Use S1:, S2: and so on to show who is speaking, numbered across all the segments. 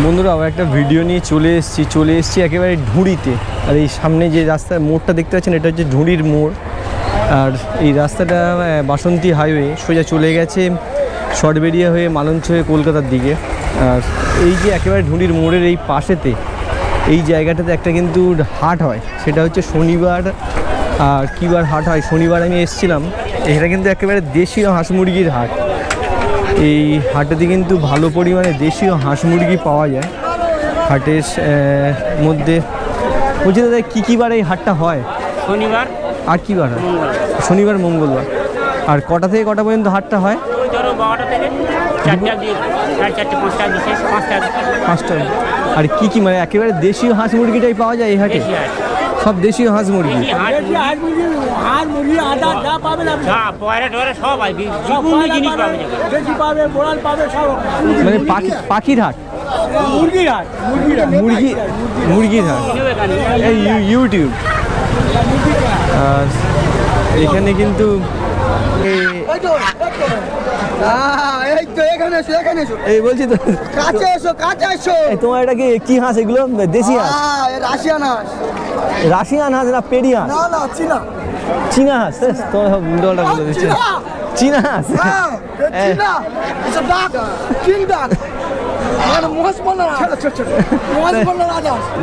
S1: বন্ধুরা আবার একটা ভিডিও নিয়ে চলে এসেছি চলে এসেছি একেবারে ঢুঁড়িতে। আর এই সামনে যে রাস্তার মোড়টা দেখতে পাচ্ছেন, এটা হচ্ছে ঢুঁড়ির মোড়। আর এই রাস্তাটা বাসন্তী হাইওয়ে সোজা চলে গেছে শর্টবেরিয়া হয়ে মালঞ্চ হয়ে কলকাতার দিকে। আর এই যে একেবারে ঢুঁড়ির মোড়ের এই পাশেতে, এই জায়গাটাতে একটা কিন্তু হাট হয়, সেটা হচ্ছে শনিবার। আর কী বার হাট হয়? শনিবার আমি এসেছিলাম। এটা কিন্তু একেবারে দেশীয় হাঁস মুরগির হাট। এই হাটেতে কিন্তু ভালো পরিমাণে দেশীয় হাঁস মুরগি পাওয়া যায়। হাটের মধ্যে। বলছি দাদা কী কী বার এই হাটটা হয়?
S2: শনিবার।
S1: আর কী বার হয়? শনিবার মঙ্গলবার। আর কটা থেকে কটা পর্যন্ত হাটটা হয়?
S2: পাঁচটা
S1: আর কী কী মানে একেবারে দেশীয় হাঁস মুরগিটাই পাওয়া যায় এই হাটে? সব দেশীয় হাঁস মুরগি
S3: যা পাবেন আপনি।
S2: পয়রা টয়রা সব জিনিস
S3: পাবেন, দেশি পাবে বোড়াল পাবে সব
S1: মানে পাখি পাখির হাট
S3: মুরগির হাট মুরগির হাট
S1: মুরগি মুরগির হাট এই ইউটিউব। আর এখানে কিন্তু এই- বলছি তো
S4: কাছে এসো কাছে এসো
S1: তোমার এটা কি কি হাঁস এগুলো? দেশি হাঁস?
S4: রাশিয়ান হাঁস।
S1: রাশিয়ান হাঁস না পেরি হাঁস
S4: না না চীনা।
S1: চীনা হাঁস। তোমার সব উল্টোপাল্টা বলে দিচ্ছে।
S4: চীনা।
S1: হাঁস?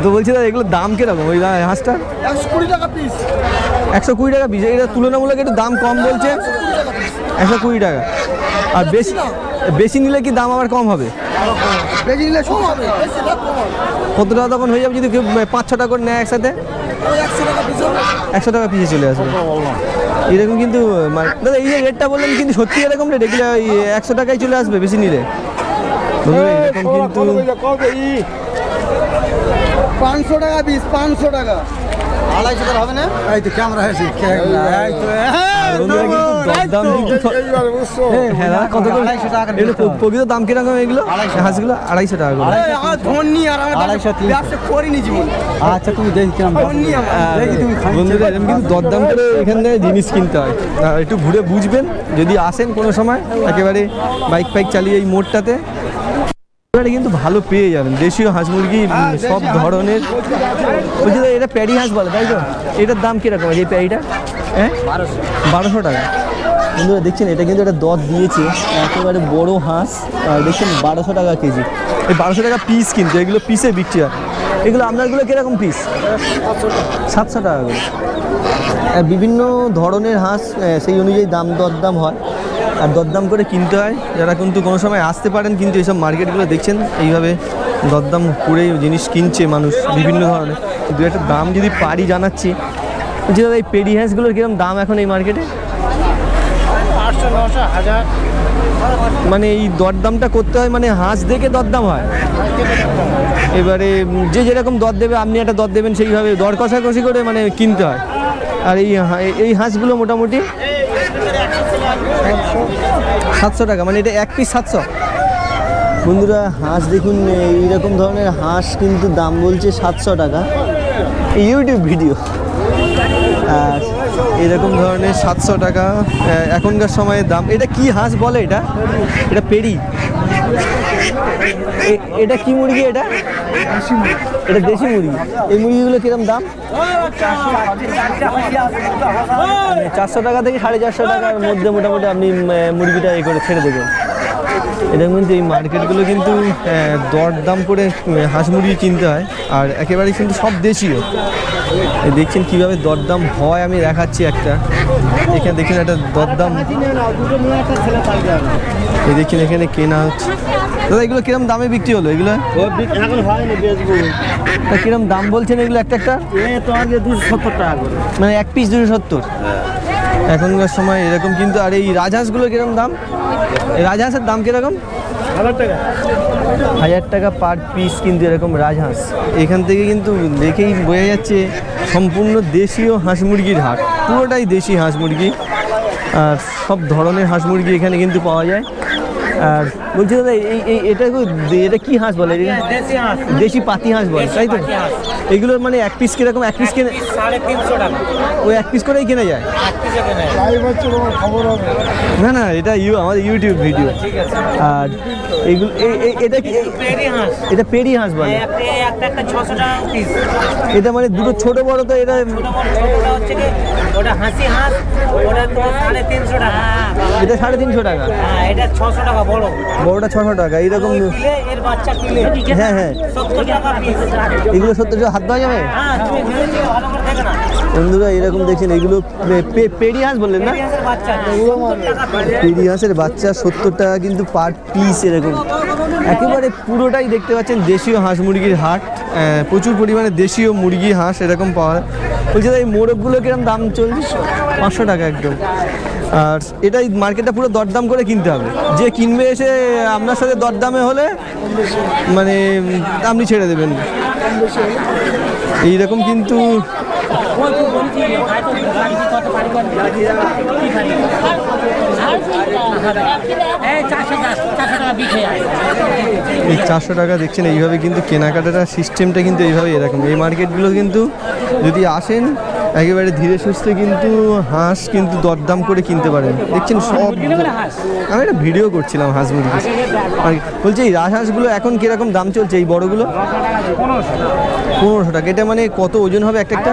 S1: তো বলছি দাদা এগুলোর দাম কীরকম ওই রা- হাঁসটা
S4: একশো কুড়ি টাকা পিস
S1: একশো কুড়ি টাকা পিস এটা তুলনামূলক একটু দাম কম বলছে। একশো কুড়ি টাকা আর বেশি বেশি নিলে কি দাম আবার কম হবে?
S4: বেশি নিলে হবে।
S1: কত টাকা তখন হয়ে যাবে যদি কেউ পাঁচ ছ টাকা করে নেয় একসাথে?
S4: একশো টাকা পিসে
S1: চলে আসবে। এরকম কিন্তু মানে দাদা এই যে রেটটা বললেন কিন্তু সত্যি এরকম রেট এগুলো একশো টাকাই চলে আসবে বেশি নিলে। কিন্তু
S4: পাঁচশো টাকা পিস পাঁচশো টাকা। আড়াইশো হবে না? এই তো ক্যামেরা হয়েছে
S1: প্রকৃত দাম কীরকম এগুলো? হাঁসগুলো আড়াইশো টাকা করে। আচ্ছা তুমি বন্ধুরা এরকম কিন্তু দরদাম করে এখান থেকে জিনিস কিনতে হয়। একটু ঘুরে বুঝবেন যদি আসেন কোনো সময় একেবারে বাইক ফাইক চালিয়ে এই মোড়টাতে। এবারে কিন্তু ভালো পেয়ে যাবেন। দেশীয় হাঁস মুরগি সব ধরনের। বলছি এটা প্যারি হাঁস বলে তাই তো? এটার দাম কীরকম? আছে এই প্যারিটা? হ্যাঁ? বারোশো। টাকা। বন্ধুরা দেখছেন এটা কিন্তু একটা দর দিয়েছে একেবারে বড় হাঁস দেখছেন বারোশো টাকা কেজি। এই বারোশো টাকা পিস কিন্তু এগুলো পিসে বিক্রি হয়। এগুলো আপনারগুলো কীরকম পিস সাতশো টাকা করে। বিভিন্ন ধরনের হাঁস সেই অনুযায়ী দাম দরদাম হয়। আর দরদাম করে কিনতে হয়। যারা কিন্তু কোনো সময় আসতে পারেন, কিন্তু এইসব মার্কেটগুলো দেখছেন, এইভাবে দরদাম করে জিনিস কিনছে মানুষ বিভিন্ন ধরনের। দু একটা দাম যদি পারি জানাচ্ছি যে দাদা, এই পেডি হাঁসগুলোর কীরকম দাম এখন এই মার্কেটে?
S3: আটশো হাজার
S1: মানে এই দরদামটা করতে হয় মানে হাঁস দেখে দরদাম হয়। এবারে যে যেরকম দর দেবে, আপনি একটা দর দেবেন, সেইভাবে দর কষাকষি করে মানে কিনতে হয়। আর এই এই হাঁসগুলো মোটামুটি সাতশো টাকা মানে এটা এক পিস সাতশো। বন্ধুরা, হাঁস দেখুন, এইরকম ধরনের হাঁস কিন্তু দাম বলছে সাতশো টাকা। ইউটিউব ভিডিও আর এরকম ধরনের সাতশো টাকা এখনকার সময়ের দাম। এটা কি হাঁস বলে এটা? এটা পেরি এটা কি মুরগি এটা? এটা দেশি মুরগি। এই মুরগিগুলো কিরম দাম? চারশো টাকা থেকে সাড়ে চারশো টাকার মধ্যে মোটামুটি আপনি মুরগিটা এ করে ছেড়ে দেবেন। এটা কিন্তু এই মার্কেটগুলো কিন্তু দরদাম করে হাঁস মুরগি কিনতে হয়। আর একেবারে কিন্তু সব দেশীয়। দেখছেন কীভাবে দরদাম হয় আমি দেখাচ্ছি একটা। এখানে দেখছেন একটা দরদাম। এই দেখছেন এখানে কেনা হচ্ছে। দাদা এগুলো কিরম দামে বিক্রি হলো? এগুলো? কিরম দাম বলছেন এগুলো একটা একটা?
S3: এ দুশো সত্তর টাকা করে।
S1: মানে এক পিস দুশো সত্তর। এখনকার সময় এরকম, কিন্তু আর এই রাজহাঁসগুলো কীরকম দাম? রাজহাঁসের দাম কীরকম?
S3: হাজার টাকা
S1: হাজার টাকা পার পিস কিন্তু এরকম রাজহাঁস। এখান থেকে কিন্তু দেখেই বোঝা যাচ্ছে সম্পূর্ণ দেশীয় হাঁস মুরগির হাট। পুরোটাই দেশি হাঁস মুরগি। আর সব ধরনের হাঁস মুরগি এখানে কিন্তু পাওয়া যায়। আর বলছি দাদা এই এই এটা এটা কি হাঁস বলে?
S2: দেশি
S1: পাতি হাঁস বলে তাই তো? এগুলো মানে এক পিস কীরকম? এক পিস কেনে
S2: সাড়ে তিনশো টাকা।
S1: ওই এক পিস করেই কেনা যায়? না না এটা ইউ আমাদের ইউটিউব ভিডিও আর এগুলো এটা কি এই- এটা পেরি হাঁস বলে।
S2: একটা একটা একটা ছশো টাকা পিস
S1: এটা মানে দুটো ছোট বড় তো এটা
S2: ছোটটা হচ্ছে কি ওটা হাসি হাঁস ওটা তো সাড়ে তিনশো টাকা।
S1: এটা সাড়ে তিনশো টাকা।
S2: হ্যাঁ এটা ছশো টাকা বড়।
S1: বড়টা ছশো টাকা এইরকম
S2: এর বাচ্চা কিলে।
S1: হ্যাঁ হ্যাঁ।
S2: সত্তর টাকা পিস
S1: এগুলো সত্তর টাকা হাত দেওয়া যাবে?
S2: হ্যাঁ তুমি ভালো করে দেখে না
S1: বন্ধুরা এরকম দেখছেন এগুলো পে- পে- পেরি হাঁস বললেন না?
S2: পেড়ি হাঁসের বাচ্চা সত্তর টাকা
S1: হাঁসের বাচ্চা সত্তর টাকা কিন্তু পার পিস এরকম। একেবারে পুরোটাই দেখতে পাচ্ছেন দেশীয় হাঁস মুরগির হাট। আহ, প্রচুর পরিমাণে দেশীয় মুরগি হাঁস এরকম পাওয়া যায়। বলছি এই মোরগগুলো কীরকম দাম চলছে? পাঁচশো টাকা একদম। আর এটাই মার্কেটটা পুরো দরদাম করে কিনতে হবে। যে কিনবে এসে আপনার সাথে দরদামে হলে মানে আপনি ছেড়ে দেবেন। এইরকম কিন্তু এই চারশো টাকা দেখছেন, এইভাবে কিন্তু কেনাকাটার সিস্টেমটা কিন্তু এইভাবে এরকম। এই মার্কেটগুলো কিন্তু যদি আসেন, একেবারে ধীরে সুস্থে কিন্তু হাঁস কিন্তু দরদাম করে কিনতে পারেন। দেখছেন সব আমি একটা ভিডিও করছিলাম হাঁস মুরগি আর বলছি এই রাজহাঁসগুলো এখন কীরকম দাম চলছে এই বড়গুলো? পনেরোশো টাকা। এটা মানে কত ওজন হবে একটা একটা?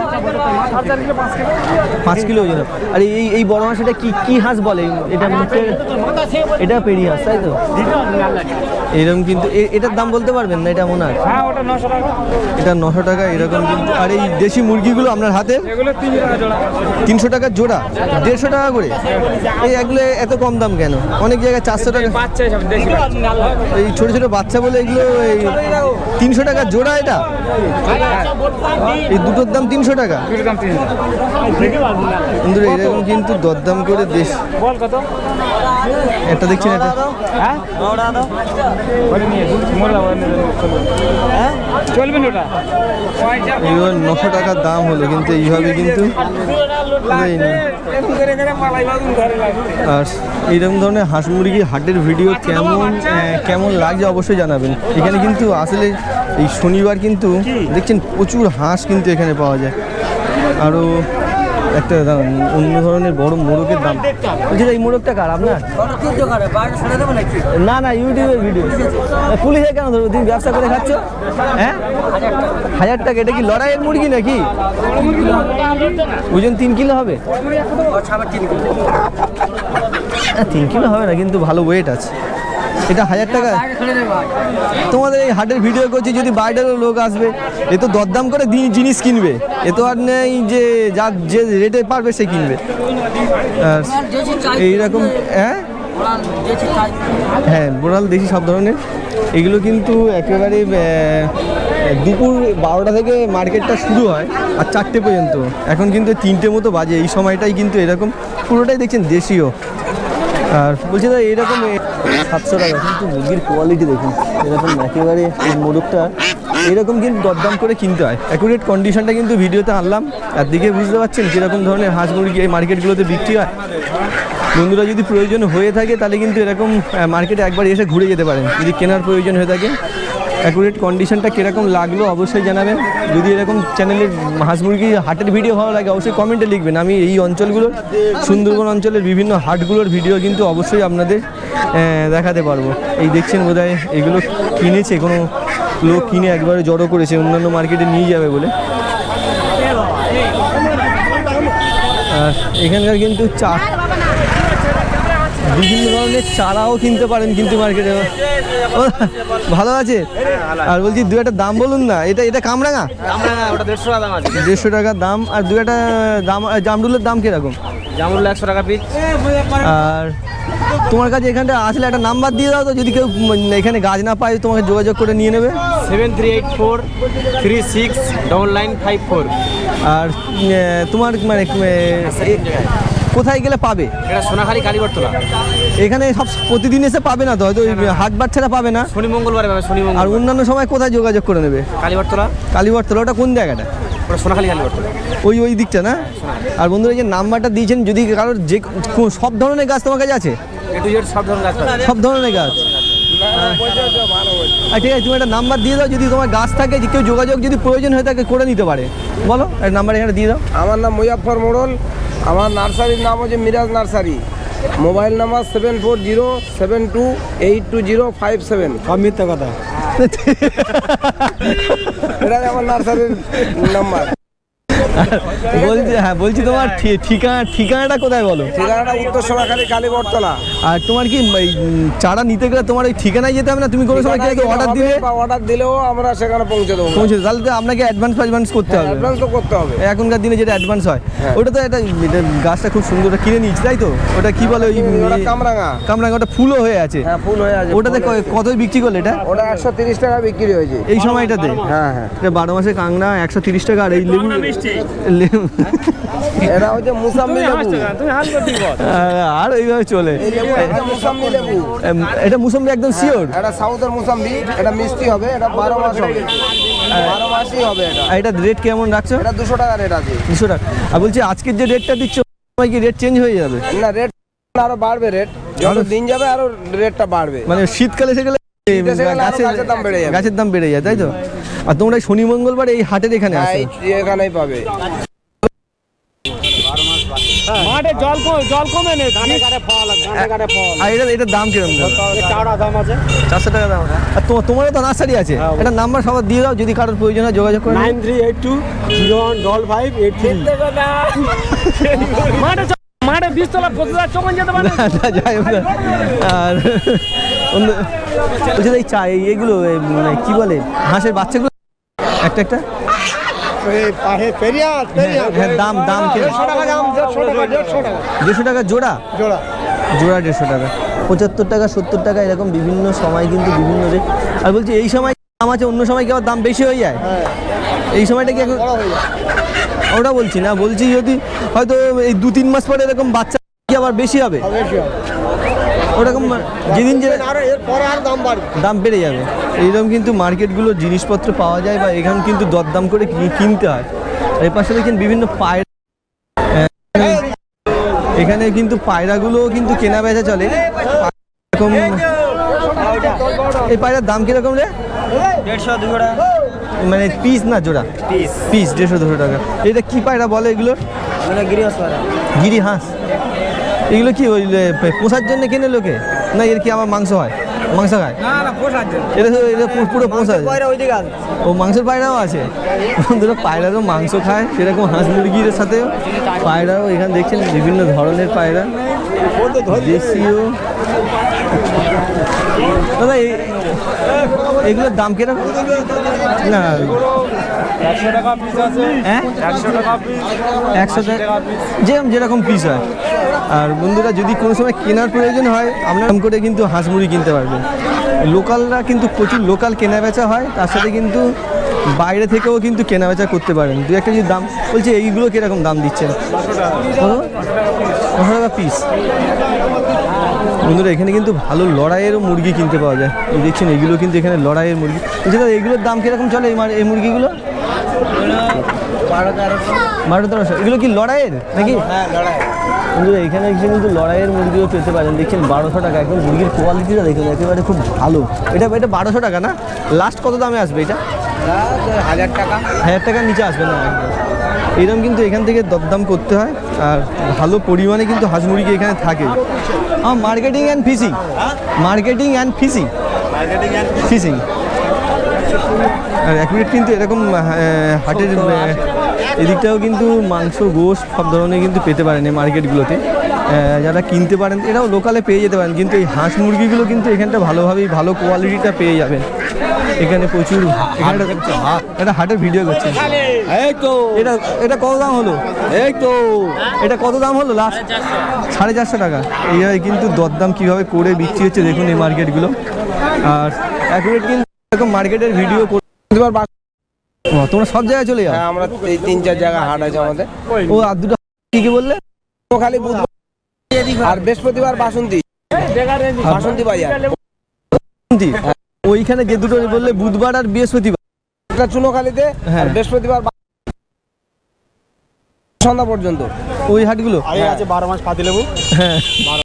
S1: পাঁচ কিলো ওজন হবে। আর এই এই বড় হাঁস এটা কি কি হাঁস বলে? এটা মুখের এটা পেরি হাঁস তাই তো? এরকম কিন্তু এটার দাম বলতে পারবেন না? এটা মনে হয়।
S3: হ্যাঁ
S1: এটা নশো টাকা এরকম কিন্তু। আর এই দেশি মুরগিগুলো আপনার হাতে?
S3: তিনশো টাকা জোড়া।
S1: দেড়শো টাকা করে? এই এগুলো এত কম দাম কেন? অনেক জায়গায় চারশো টাকা। এই ছোটো ছোটো বাচ্চা বলে এগুলো এই তিনশো টাকা জোড়া এটা? এই দুটোর দাম তিনশো টাকা? বন্ধুরা, এরকম কিন্তু দরদাম করে দেশ একটা দেখছেন এটা নশো টাকার দাম হলো, কিন্তু এইভাবে কিন্তু। আর এইরকম ধরনের হাঁস মুরগি হাটের ভিডিও কেমন? কেমন লাগছে অবশ্যই জানাবেন। এখানে কিন্তু আসলে এই শনিবার কিন্তু দেখছেন প্রচুর হাঁস কিন্তু এখানে পাওয়া যায়। আরও একটা দাম, অন্য ধরনের বড় মোরগের দাম। বলছি এই মোরগটা কার, আপনার? না না ইউটিউবের ভিডিও পুলিশে কেন ধরবো? তুমি ব্যবসা করে খাচ্ছ? হ্যাঁ? হাজার টাকা, এটা কি লড়াইয়ের মুরগি নাকি? ওজন তিন কিলো হবে? তিন কিলো হবে না, কিন্তু ভালো ওয়েট আছে। এটা হাজার টাকা। তোমাদের এই হাটের ভিডিও করছি, যদি বাইরেরও লোক আসবে, এ তো দরদাম করে জিনিস কিনবে। এ তো আর নেই যে যার যে রেটে পারবে সে কিনবে। আর এইরকম হ্যাঁ? হ্যাঁ বোরাল দেখি সব ধরনের। এগুলো কিন্তু একেবারে দুপুর বারোটা থেকে মার্কেটটা শুরু হয়, আর চারটে পর্যন্ত। এখন কিন্তু তিনটে মতো বাজে, এই সময়টাই কিন্তু এরকম। পুরোটাই দেখছেন দেশীয়। আর বলছি দাদা, এরকম সাতশো টাকা, কিন্তু মুরগির কোয়ালিটি দেখুন। এরকম একেবারে এই মোরগটা, এরকম কিন্তু দরদাম করে কিনতে হয়। অ্যাকুরেট কন্ডিশনটা কিন্তু ভিডিওতে আনলাম। আর দিকে বুঝতে পারছেন কীরকম ধরনের হাঁস মুরগি এই মার্কেটগুলোতে বিক্রি হয়। বন্ধুরা, যদি প্রয়োজন হয়ে থাকে, তাহলে কিন্তু এরকম মার্কেটে একবার এসে ঘুরে যেতে পারেন। যদি কেনার প্রয়োজন হয়ে থাকে অ্যাকুরেট কন্ডিশনটা কীরকম লাগল অবশ্যই জানাবেন। যদি এরকম চ্যানেলের হাঁস মুরগি হাটের ভিডিও ভালো লাগে, অবশ্যই কমেন্টে লিখবেন। আমি এই অঞ্চলগুলোর, সুন্দরবন অঞ্চলের বিভিন্ন হাটগুলোর ভিডিও কিন্তু অবশ্যই আপনাদের দেখাতে পারব। এই দেখছেন বোধ এগুলো কিনেছে, কোনো লোক কিনে একবারে জড়ো করেছে, অন্যান্য মার্কেটে নিয়ে যাবে বলে। আর এখানকার কিন্তু চা বিভিন্ন ধরনের চারাও কিনতে পারেন কিন্তু মার্কেটে ভালো আছে? আর বলছি দু একটা দাম বলুন না এটা এটা কামরাঙা?
S3: ওটা দেড়শো টাকা দাম
S1: আর দু একটা দাম জামরুলের দাম কীরকম?
S3: জামুল একশো টাকা পিস
S1: আর তোমার কাছে এখানটা আসলে একটা নাম্বার দিয়ে দাও তো যদি কেউ এখানে গাছ না পায় তোমাকে যোগাযোগ করে নিয়ে নেবে।
S3: Seven three eight four three six double nine five four.
S1: আর তোমার মানে কোথায় গেলে পাবে?
S3: এটা সোনাখালী কালীবর্তলা
S1: এখানে সব প্রতিদিন এসে পাবে না তো? হয়তো ওই হাট বার ছাড়া পাবে না?
S3: শনি মঙ্গলবারে পাবে শনি
S1: আর অন্যান্য সময় কোথায় যোগাযোগ করে নেবে?
S3: কালীবর্তলা
S1: কালীবর্তলা ওটা কোন জায়গাটা?
S3: ওটা সোনাখালী
S1: ওই ওই দিকটা না? আর বন্ধুরা এই যে নাম্বারটা দিয়েছেন যদি কারোর যে সব ধরনের গাছ তোমার কাছে আছে?
S3: সব ধরনের গাছ
S1: সব ধরনের গাছ। আর ঠিক আছে তুমি একটা নাম্বার দিয়ে দাও যদি তোমার গাছ থাকে যে কেউ যোগাযোগ যদি প্রয়োজন হয়ে থাকে করে নিতে পারে। বলো একটা নাম্বার এখানে দিয়ে দাও।
S5: আমার নাম মুজাফর মোড়ল। আমার নার্সারির নাম হচ্ছে Miraj nursery. Mobile number seven four zero seven two eight two zero five seven
S3: সব মিথ্যা কথা।
S5: এটা আমার নার্সারির নাম্বার।
S1: বলছি হ্যাঁ বলছি তোমার ঠিকানা ঠিকানাটা কোথায় বলো?
S5: ঠিকানাটা উত্তর সোনাখালী কালীবরতলা
S1: আর তোমার কি এই, চারা নিতে গেলে তোমার ওই ঠিকানায় যেতে হবে না? তুমি কোনো সময় কেউ অর্ডার দিলে?
S5: বা অর্ডার দিলেও আমরা সেখানে পৌঁছে দেবো।
S1: পৌঁছে। তাহলে তো আপনাকে অ্যাডভান্স ফ্যাডভান্স করতে হবে।
S5: অ্যাডভান্স তো করতে হবে।
S1: এখনকার দিনে যেটা অ্যাডভান্স হয়।
S5: হ্যাঁ।
S1: ওটা তো একটা এটা গাছটা খুব সুন্দর কিনে নিচ্ছি তাই তো? ওটা কি বলে ওই
S5: কামরাঙা।
S1: কামরাঙা ওটা ফুলও হয়ে আছে।
S5: হ্যাঁ ফুল হয়ে আছে
S1: ওটাতে
S5: হয়ে
S1: কতই বিক্রি করলে এটা?
S5: ওটা একশো তিরিশ টাকা বিক্রি হয়েছে।
S1: এই সময়টাতে?
S5: হ্যাঁ হ্যাঁ।
S1: বারো মাসে কাংড়া একশো তিরিশ টাকা আর এই লেবু
S5: এটা হচ্ছে মুসাম্বি লেবু।
S3: তুমি হাল করতে বল?
S1: আর এইভাবে চলে।
S5: এই লেবু হচ্ছে মুসাম্বি লেবু।
S1: এম, এটা মুসম্বি একদম শিওর
S5: এটা সাউথের মুসাম্বি এটা মিষ্টি হবে এটা বারো মাস হবে। বারো মাসই হবে এটা।
S1: এটা রেট কেমন রাখছো?
S5: এটা দুশো টাকা রেট আছে।
S1: দুশো টাকা। আর বলছি আজকের যে রেটটা দিচ্ছ কি রেট চেঞ্জ হয়ে যাবে?
S5: না রেট আরও বাড়বে রেট যত দিন যাবে আরও রেটটা বাড়বে।
S1: মানে শীতকালে গাছের
S5: দাম বেড়ে যাবে।
S1: গাছের দাম বেড়ে যায় তাই তো? আর তোমরা শনি মঙ্গলবার এই হাটের এখানে
S5: হ্যাঁ
S1: আসো।
S5: এখানেই পাবে।
S3: মাঠে জল কম জল কমে নেই ধানে কাটে ফল ধানে কাটে ফল।
S1: আর এটা এটার দাম কীরকম
S3: চাওড়া দাম আছে।
S1: চারশো টাকা দাম। আর তোমার তোমারও তো নার্সারি আছে। এটা নাম্বার সবার দিয়ে দাও যদি কারোর প্রয়োজন হয় যোগাযোগ করে
S3: nine three eight two zero one double five eight three. মাঠে মাঠে বীজতলা পঁচিশ হাজার যেতে পারে
S1: না, না, যাই আর অন্য বলছি এই চা এই- এইগুলো এই মানে কি বলে? হাঁসের বাচ্চাগুলো একটা একটা। হ্যাঁ, হ্যাঁ, দাম দাম দেড়শো টাকা জোড়া?
S3: জোড়া।
S1: জোড়া দেড়শো টাকা। পঁচাত্তর টাকা সত্তর টাকা এরকম বিভিন্ন সময় কিন্তু বিভিন্ন রেট। আর বলছি এই সময় দাম আছে অন্য সময় কি আবার দাম বেশি হয়ে যায়? এই সময়টা কি এখন ওটা বলছি না বলছি যদি হয়তো এই দু তিন মাস পরে এরকম বাচ্চা কি আবার বেশি হবে? ওরকম যেদিন যে
S3: আরও এরপরে আর দাম বাড়বে।
S1: দাম বেড়ে যাবে। এইরকম কিন্তু মার্কেটগুলো জিনিসপত্র পাওয়া যায় বা এখানে কিন্তু দরদাম করে কি- কিনতে হয়। আর এই পাশে দেখেন বিভিন্ন পায়রা আহ, এখানে কিন্তু পায়রাগুলো কিন্তু কেনা বেচা চলে। এরকম এই পায়রার দাম কীরকম রে?
S3: দেড়শো দুশো টাকা।
S1: মানে পিস না জোড়া?
S3: পিস
S1: পিস দেড়শো দুশো টাকা। এটা কি পায়রা বলে এগুলো?
S3: গিরিবাস পাড়া
S1: গিরি হাঁস এগুলো কি ওই পোষার জন্য কেনে লোকে? না এর কি আমার মাংস হয়? মাংস খায়? এটা এটা পুরো পোষা। ও মাংসের পায়রাও আছে? বন্ধুরা পায়রারও মাংস খায় সেরকম হাঁস মুরগির সাথেও। পায়রাও এখানে দেখছেন বিভিন্ন ধরনের পায়রা। দেশীয়। দাদা এই- এগুলোর দাম কীরকম? না
S3: একশো টাকা পিস আছে।
S1: হ্যাঁ?
S3: একশো টাকা পিস
S1: একশো টাকা যেরকম যেরকম পিস হয়। আর বন্ধুরা যদি কোনো সময় কেনার প্রয়োজন হয় আপনার দাম করে কিন্তু হাঁস মুড়ি কিনতে পারবেন লোকালরা কিন্তু প্রচুর লোকাল কেনা বেচা হয় তার সাথে কিন্তু বাইরে থেকেও কিন্তু কেনা বেচা করতে পারেন। দু একটা যদি দাম বলছে এইগুলো কীরকম দাম দিচ্ছেন? পাঁচশো টাকা। পিস বন্ধুরা এখানে কিন্তু ভালো লড়াইয়েরও মুরগি কিনতে পাওয়া যায়। এই দেখছেন এগুলো কিন্তু এখানে লড়াইয়ের মুরগি। বলছি দাদা এগুলোর দাম কীরকম চলে এই এই মুরগিগুলো? বারো তেরোশো। এগুলো কি লড়াইয়ের? নাকি? বন্ধুরা এখানে এসে কিন্তু লড়াইয়ের মুরগিও পেতে পারেন। দেখছেন বারোশো টাকা একদম মুরগির কোয়ালিটিটা দেখুন একেবারে খুব ভালো। এটা এটা বারোশো টাকা না? লাস্ট কত দামে আসবে এটা?
S5: হাজার টাকা
S1: হাজার টাকার নিচে আসবে না? এরকম কিন্তু এখান থেকে দরদাম করতে হয় আর ভালো পরিমাণে কিন্তু হাঁস মুরগি এখানে থাকে। আমার marketing and fishing marketing and fishing fishing আর এক মিনিট কিন্তু এরকম হাটের এদিকটাও কিন্তু মাংস গোশ সব ধরনের কিন্তু পেতে পারেন এই মার্কেটগুলোতে। যারা কিনতে পারেন এরাও লোকালে পেয়ে যেতে পারেন কিন্তু এই হাঁস মুরগিগুলো কিন্তু এখানটা ভালোভাবেই ভালো কোয়ালিটিটা পেয়ে যাবেন। এখানে প্রচুর একটা হাটের ভিডিও করছে। এই তো। এটা এটা কত দাম হলো? এই তো। এটা কত দাম হলো লাস্ট সাড়ে চারশো টাকা। এইভাবে কিন্তু দরদাম কীভাবে করে বিক্রি হচ্ছে দেখুন এই মার্কেটগুলো। আর অ্যাকুরেট কিন্তু এরকম মার্কেটের ভিডিও তোমরা সব জায়গায় চলে যাও?
S5: হ্যাঁ আমরা এই তিন চার জায়গা হাট আছে আমাদের।
S1: ও আর দুটো কি কি বললে?
S5: খালি আর বৃহস্পতিবার বাসন্তী। বাসন্তী বাজার।
S1: ওইখানে যে দুটো বললে বুধবার আর বৃহস্পতিবার।
S5: একটা চুনোখালিতে
S1: হ্যাঁ।
S5: আর বৃহস্পতিবার সন্ধ্যা পর্যন্ত।
S1: ওই হাটগুলো?
S3: আছে বারো মাস পাতি লেবু
S1: হ্যাঁ